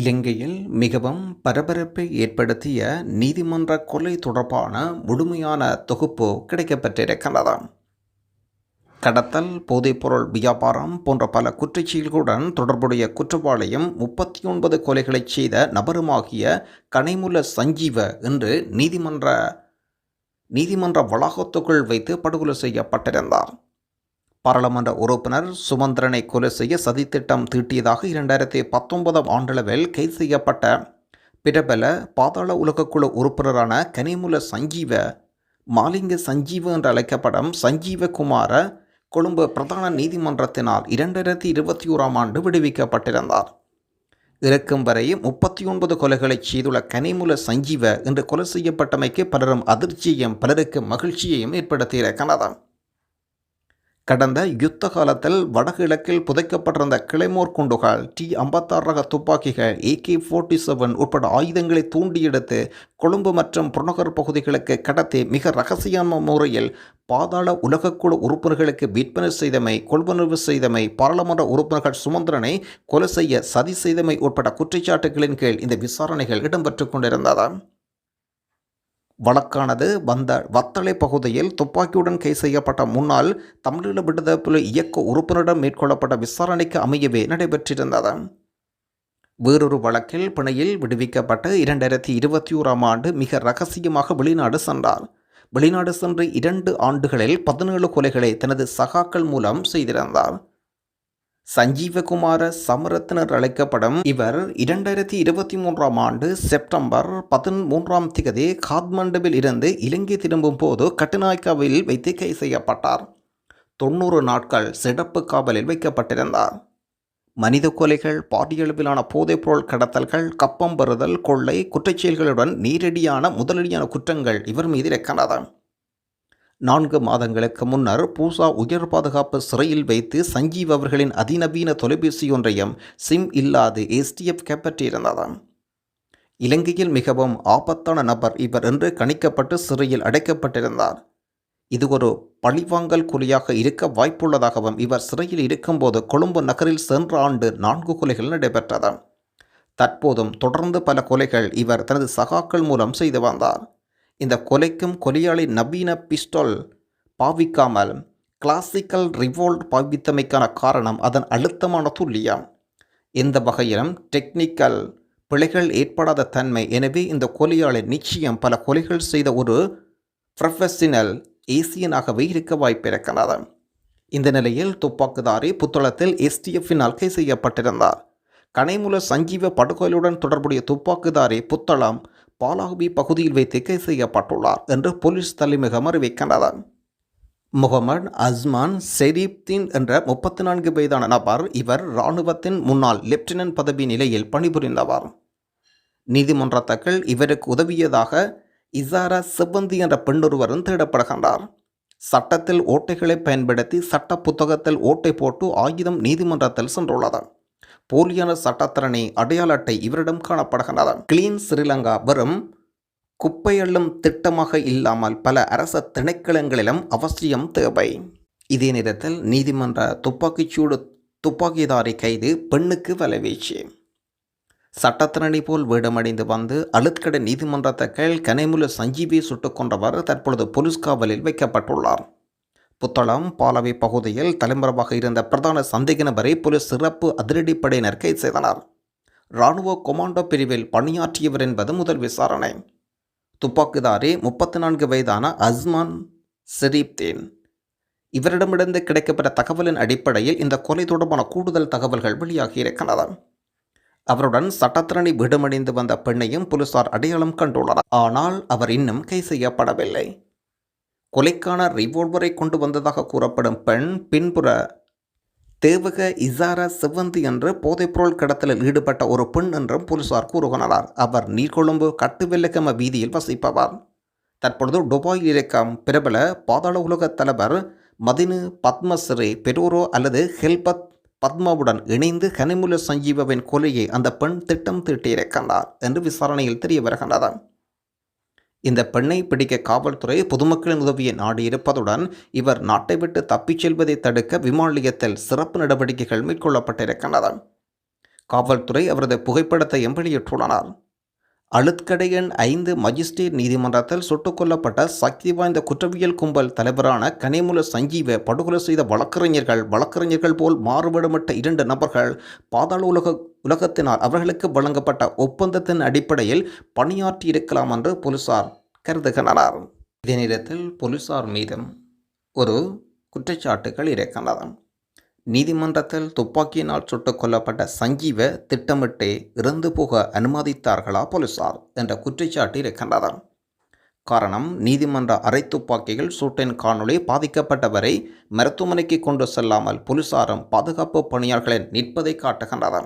இலங்கையில் மிகவும் பரபரப்பை ஏற்படுத்திய நீதிமன்ற கொலை தொடர்பான முழுமையான தொகுப்பு கிடைக்கப்பட்டிருக்கிறது கடத்தல் போதைப்பொருள் வியாபாரம் போன்ற பல குற்றச்செயல்களுடன் தொடர்புடைய குற்றவாளியும் முப்பத்தி ஒன்பது கொலைகளைச் செய்த நபருமாகிய கனைமுல சஞ்சீவ என்று நீதிமன்ற நீதிமன்ற வளாகத்துக்குள் வைத்து படுகொலை செய்யப்பட்டிருந்தார். பாராளுமன்ற உறுப்பினர் சுமந்திரனை கொலை செய்ய சதித்திட்டம் தீட்டியதாக இரண்டாயிரத்தி பத்தொன்பதாம் ஆண்டளவில் கைது செய்யப்பட்ட பிரபல பாதாள உலகக்குழு உறுப்பினரான கனிமுல சஞ்சீவ மாலிங்க சஞ்சீவ என்று அழைக்கப்படும் சஞ்சீவகுமார கொழும்பு பிரதான நீதிமன்றத்தினால் இரண்டாயிரத்தி இருபத்தி ஓராம் ஆண்டு விடுவிக்கப்பட்டிருந்தார். இறக்கும் வரை முப்பத்தி ஒன்பது கொலைகளைச் செய்துள்ள கனிமுல சஞ்சீவ என்று கொலை செய்யப்பட்டமைக்கு பலரும் அதிர்ச்சியையும் பலருக்கு மகிழ்ச்சியையும் ஏற்படுத்தியிருக்கிறது. கடந்த யுத்த காலத்தில் வடகிழக்கில் புதைக்கப்பட்டிருந்த கிளைமோர் குண்டுகள் டி ஐம்பத்தாறு ரக துப்பாக்கிகள் ஏகே ஃபோர்ட்டி செவன் உட்பட ஆயுதங்களை தூண்டி எடுத்து கொழும்பு மற்றும் புறநகர் பகுதிகளுக்கு கடத்தி மிக ரகசியமான முறையில் பாதாள உலகக்குழு உறுப்பினர்களுக்கு விற்பனை செய்தமை கொள்வனவு செய்தமை பாராளுமன்ற உறுப்பினர்கள் சுமந்திரனை கொலை செய்ய சதி செய்தமை உட்பட குற்றச்சாட்டுகளின் கீழ் இந்த விசாரணைகள் இடம்பெற்று கொண்டிருந்தது. வழக்கானது வந்த வத்தளை பகுதியில் துப்பாக்கியுடன் கை செய்யப்பட்ட முன்னாள் தமிழீழ விடுதலை இயக்க உறுப்பினரிடம் மேற்கொள்ளப்பட்ட விசாரணைக்கு அமையவே நடைபெற்றிருந்தது. வேறொரு வழக்கில் பிணையில் விடுவிக்கப்பட்டு இரண்டாயிரத்தி இருபத்தி ஓராம் ஆண்டு மிக ரகசியமாக வெளிநாடு சென்றார். வெளிநாடு சென்று இரண்டு ஆண்டுகளில் பதினேழு கொலைகளை தனது சகாக்கள் மூலம் செய்திருந்தார். சஞ்சீவகுமார சமரத்னர் அழைக்கப்படும் இவர் இரண்டாயிரத்தி இருபத்தி மூன்றாம் ஆண்டு செப்டம்பர் பதிமூன்றாம் திகதி காத்மண்டுவில் இருந்து இலங்கை திரும்பும் போது கட்டுநாய்க்காவில் வைத்து கை செய்யப்பட்டார். தொண்ணூறு நாட்கள் சிறப்பு காவலில் வைக்கப்பட்டிருந்தார். மனித கொலைகள் பாரியளவிலான போதைப்பொருள் கடத்தல்கள் கப்பம் பெறுதல் கொள்ளை குற்றச்செயல்களுடன் நேரடியான முதலடியான குற்றங்கள் இவர் மீது இருக்கிறது நான்கு மாதங்களுக்கு முன்னர் பூசா உயர் பாதுகாப்பு சிறையில் வைத்து சஞ்சீவ் அவர்களின் அதிநவீன தொலைபேசி ஒன்றையும் சிம் இல்லாது எஸ்டிஎஃப் கைப்பற்றியிருந்ததாம். இலங்கையில் மிகவும் ஆபத்தான நபர் இவர் என்று கணிக்கப்பட்டு சிறையில் அடைக்கப்பட்டிருந்தார். இது ஒரு பழிவாங்கல் கொலையாக இருக்க வாய்ப்புள்ளதாகவும் இவர் சிறையில் இருக்கும்போது கொழும்பு நகரில் சென்ற ஆண்டு நான்கு கொலைகள் நடைபெற்றது தற்போதும் தொடர்ந்து பல கொலைகள் இவர் தனது சகாக்கள் மூலம் செய்து வந்தார். இந்த கொலைக்கும் கொலையாளி நவீன பிஸ்டல் பாவிக்காமல் கிளாசிக்கல் ரிவோல்ட் பாவித்தமைக்கான காரணம் அதன் அழுத்தமான துல்லியம். எந்த வகையிலும் டெக்னிக்கல் பிழைகள் ஏற்படாத தன்மை. எனவே இந்த கொலையாளி நிச்சயம் பல கொலைகள் செய்த ஒரு ப்ரொஃபஷனல் ஏசியனாகவே இருக்க வாய்ப்பிருக்கிறது. இந்த நிலையில் துப்பாக்குதாரி புத்தளத்தில் எஸ்டிஎஃபினால் கை செய்யப்பட்டிருந்தார். கனைமுல சஞ்சீவ படுகொலையுடன் தொடர்புடைய துப்பாக்குதாரி புத்தளம் பாலாகுபி பகுதியில் வைத்து கைது செய்யப்பட்டுள்ளார் என்று போலீஸ் தலைமையகம் அறிவிக்கின்றது. முகமது அஸ்மான் செரீப்தீன் என்ற முப்பத்தி நான்கு வயதான நபர் இவர் இராணுவத்தின் முன்னாள் லெப்டினன்ட் பதவி நிலையில் பணிபுரிந்தவர். நீதிமன்றத்தக்கள் இவருக்கு உதவியதாக இசாரா செவ்வந்தி என்ற பெண்ணொருவரும் தேடப்படுகின்றார். சட்டத்தில் ஓட்டைகளை பயன்படுத்தி சட்ட புத்தகத்தில் ஓட்டை போட்டு ஆயுதம் நீதிமன்றத்தில் சென்றுள்ளது. போலியான சட்டத்திறனை அடையாள அட்டை இவரிடம் காணப்படுகின்றது கிளீன் ஸ்ரீலங்கா வரும் குப்பையள்ளும் திட்டமாக இல்லாமல் பல அரச திணைக்களங்களிலும் அவசியம் தேவை. இதே நேரத்தில் நீதிமன்ற துப்பாக்கிச்சூடு துப்பாக்கிதாரி கைது பெண்ணுக்கு வலைவீச்சு சட்டத்திறனை போல் வேடமடைந்து வந்து அழுத்கடை நீதிமன்றத்தை கீழ் கனைமுல சஞ்சீவி சுட்டுக் கொண்டவர் தற்பொழுது போலீஸ் காவலில் வைக்கப்பட்டுள்ளார். புத்தளம் பாலவை பகுதியில் தலைமறைவாக இருந்த பிரதான சந்தேக நபரை போலீஸ் சிறப்பு அதிரடிப்படையினர் கைது செய்தனர். இராணுவ கொமாண்டோ பிரிவில் பணியாற்றியவர் என்பது முதல் விசாரணை. துப்பாக்கிதாரி முப்பத்தி நான்கு வயதான அஸ்மான் ஷெரீப்தீன். இவரிடமிருந்து கிடைக்கப்பட்ட தகவலின் அடிப்படையில் இந்த கொலை தொடர்பான கூடுதல் தகவல்கள் வெளியாகியிருக்கின்றன அவருடன் சட்டத்திரணி விடுமடைந்து வந்த பெண்ணையும் போலீசார் அடையாளம் கண்டுள்ளனர். ஆனால் அவர் இன்னும் கை செய்யப்படவில்லை. கொலைக்கான ரிவால்வரை கொண்டு வந்ததாக கூறப்படும் பெண் பின்புற தேவக இசாரா செவ்வந்தி என்று போதைப்பொருள் கடத்தலில் ஈடுபட்ட ஒரு பெண் என்றும் போலீசார் கூறுகின்றனர். அவர் நீர்கொழும்பு கட்டுவெல்லக்கம வீதியில் வசிப்பவர். தற்பொழுது டுபாய் இருக்கும் பிரபல பாதாள உலக தலைவர் மதினு பத்மஸ்ரீ பெரூரோ அல்லது ஹெல்பத் பத்மாவுடன் இணைந்து கனிமுல சஞ்சீவவின் கொலையை அந்த பெண் திட்டம் தீட்டியிருக்கின்றார் என்று விசாரணையில் தெரிய வருகின்றது. இந்த பெண்ணை பிடிக்க காவல்துறை பொதுமக்களின் உதவியை நாடியிருப்பதுடன் இவர் நாட்டை விட்டு தப்பிச் செல்வதை தடுக்க விமானியத்தில் சிறப்பு நடவடிக்கைகள் மேற்கொள்ளப்பட்டிருக்கின்றன. காவல்துறை அவரது புகைப்படத்தையும் வெளியிட்டுள்ளனர். அழுத்கடையன் ஐந்து மஜிஸ்ட்ரேட் நீதிமன்றத்தில் சுட்டுக் கொல்லப்பட்ட சக்தி வாய்ந்த குற்றவியல் கும்பல் தலைவரான கனிமுல சஞ்சீவ படுகொலை செய்த வழக்கறிஞர்கள் வழக்கறிஞர்கள் போல் மாறுபடுமிட்ட இரண்டு நபர்கள் பாதாள உலக உலகத்தினால் அவர்களுக்கு வழங்கப்பட்ட ஒப்பந்தத்தின் அடிப்படையில் பணியாற்றியிருக்கலாம் என்று போலீசார் கருதுகின்றனர். இதே நேரத்தில் போலீசார் மீதும் ஒரு குற்றச்சாட்டுகள் இருக்கின்றன. நீதிமன்றத்தில் துப்பாக்கியினால் சுட்டுக் கொல்லப்பட்ட சஞ்சீவை திட்டமிட்டே இறந்து போக அனுமதித்தார்களா போலீசார் என்ற குற்றச்சாட்டு இருக்கின்றது காரணம் நீதிமன்ற அறை துப்பாக்கிகள் சூட்டின் காணொளி பாதிக்கப்பட்டவரை மருத்துவமனைக்கு கொண்டு செல்லாமல் போலீசாரும் பாதுகாப்பு பணியாளர்களை நிற்பதை காட்டுகின்றது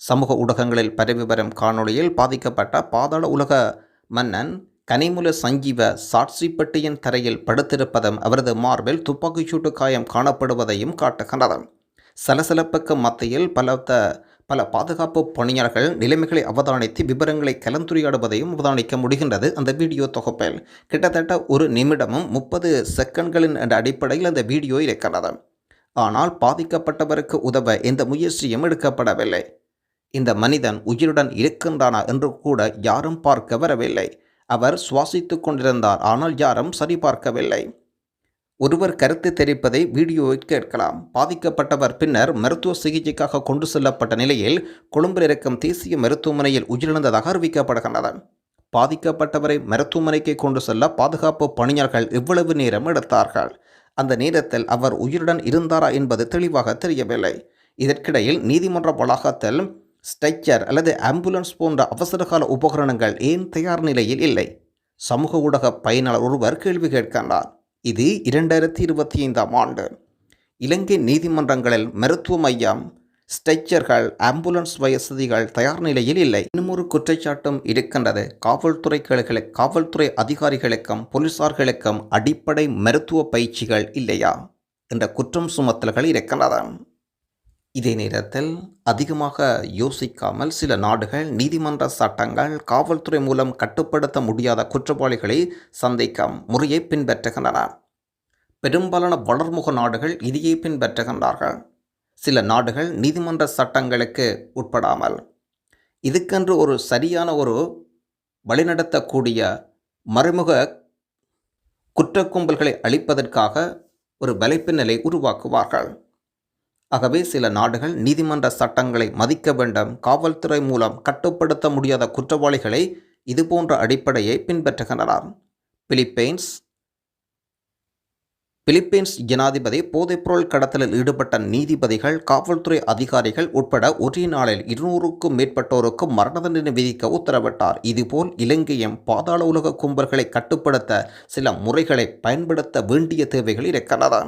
சமூக ஊடகங்களில் பரவி வரும் காணொளியில் பாதிக்கப்பட்ட பாதாள உலக மன்னன் கனிமுல சஞ்சீவ சாட்சிப்பட்டியின் தரையில் படுத்திருப்பதும் அவரது மார்பில் துப்பாக்கிச்சூட்டு காயம் காணப்படுவதையும் காட்டுகின்றது. சலசலப்புக்கு மத்தியில் பலத்த பல பாதுகாப்பு பணியாளர்கள் நிலைமைகளை அவதானித்து விவரங்களை கலந்துரையாடுவதையும் அவதானிக்க முடிகின்றது அந்த வீடியோ தொகுப்பில். கிட்டத்தட்ட ஒரு நிமிடமும் முப்பது செகண்ட்களின் என்ற அடிப்படையில் அந்த வீடியோ இருக்கிறது. ஆனால் பாதிக்கப்பட்டவருக்கு உதவ எந்த முயற்சியும் எடுக்கப்படவில்லை. இந்த மனிதன் உயிருடன் இருக்கின்றானா என்று கூட யாரும் பார்க்க வரவில்லை அவர் சுவாசித்து கொண்டிருந்தார் ஆனால் யாரும் சரிபார்க்கவில்லை ஒருவர் கருத்து தெரிவிப்பதை வீடியோவை கேட்கலாம். பாதிக்கப்பட்டவர் பின்னர் மருத்துவ சிகிச்சைக்காக கொண்டு செல்லப்பட்ட நிலையில் கொழும்பில் இருக்கும் தேசிய மருத்துவமனையில் உயிரிழந்ததாக அறிவிக்கப்படுகின்றது. பாதிக்கப்பட்டவரை மருத்துவமனைக்கு கொண்டு செல்ல பாதுகாப்பு பணியாளர்கள் எவ்வளவு நேரம் எடுத்தார்கள். அந்த நேரத்தில் அவர் உயிருடன் இருந்தாரா என்பது தெளிவாக தெரியவில்லை. இதற்கிடையில் நீதிமன்ற வளாகத்தில் ஸ்ட்ரெச்சர் அல்லது ஆம்புலன்ஸ் போன்ற அவசரகால உபகரணங்கள் ஏன் தயார் நிலையில் இல்லை? சமூக ஊடக பயனாளர் ஒருவர் கேள்வி கேட்கின்றார் இது இரண்டாயிரத்தி இருபத்தி ஐந்தாம் ஆண்டு. இலங்கை நீதிமன்றங்களில் மருத்துவ மையம் ஸ்ட்ரெச்சர்கள் ஆம்புலன்ஸ் வசதிகள் தயார் நிலையில் இல்லை. இன்னும் ஒரு குற்றச்சாட்டும் இருக்கின்றது. காவல்துறை கிளைகளை காவல்துறை அதிகாரிகளுக்கும் போலீசார்களுக்கும் அடிப்படை மருத்துவ பயிற்சிகள் இல்லையா? என்ற குற்றம் சுமத்தல்கள் இருக்கின்றன. இதே நேரத்தில் அதிகமாக யோசிக்காமல் சில நாடுகள் நீதிமன்ற சட்டங்கள் காவல்துறை மூலம் கட்டுப்படுத்த முடியாத குற்றவாளிகளை சந்திக்கும் முறையை பின்பற்றுகின்றன. பெரும்பாலான வளர்முக நாடுகள் இதையே பின்பற்றுகின்றார்கள். சில நாடுகள் நீதிமன்ற சட்டங்களுக்கு உட்படாமல். இதுக்கென்று ஒரு சரியான ஒரு வழிநடத்தக்கூடிய மறைமுக குற்றக்கும்பல்களை அழிப்பதற்காக ஒரு வலைப்பின்னலை உருவாக்குவார்கள். ஆகவே சில நாடுகள் நீதிமன்ற சட்டங்களை மதிக்க வேண்டும். காவல்துறை மூலம் கட்டுப்படுத்த முடியாத குற்றவாளிகளை இதுபோன்ற அடிப்படையை பின்பற்றுகின்றனர். பிலிப்பைன்ஸ் பிலிப்பைன்ஸ் ஜனாதிபதி போதைப்பொருள் கடத்தலில் ஈடுபட்ட நீதிபதிகள் காவல்துறை அதிகாரிகள் உட்பட ஒரே நாளில் இருநூறுக்கும் மேற்பட்டோருக்கு மரண தண்டனை விதிக்க உத்தரவிட்டார். இதுபோல் இலங்கையும் பாதாள உலக கும்பல்களை கட்டுப்படுத்த சில முறைகளை பயன்படுத்த வேண்டிய தேவைகள் இருக்கின்றன.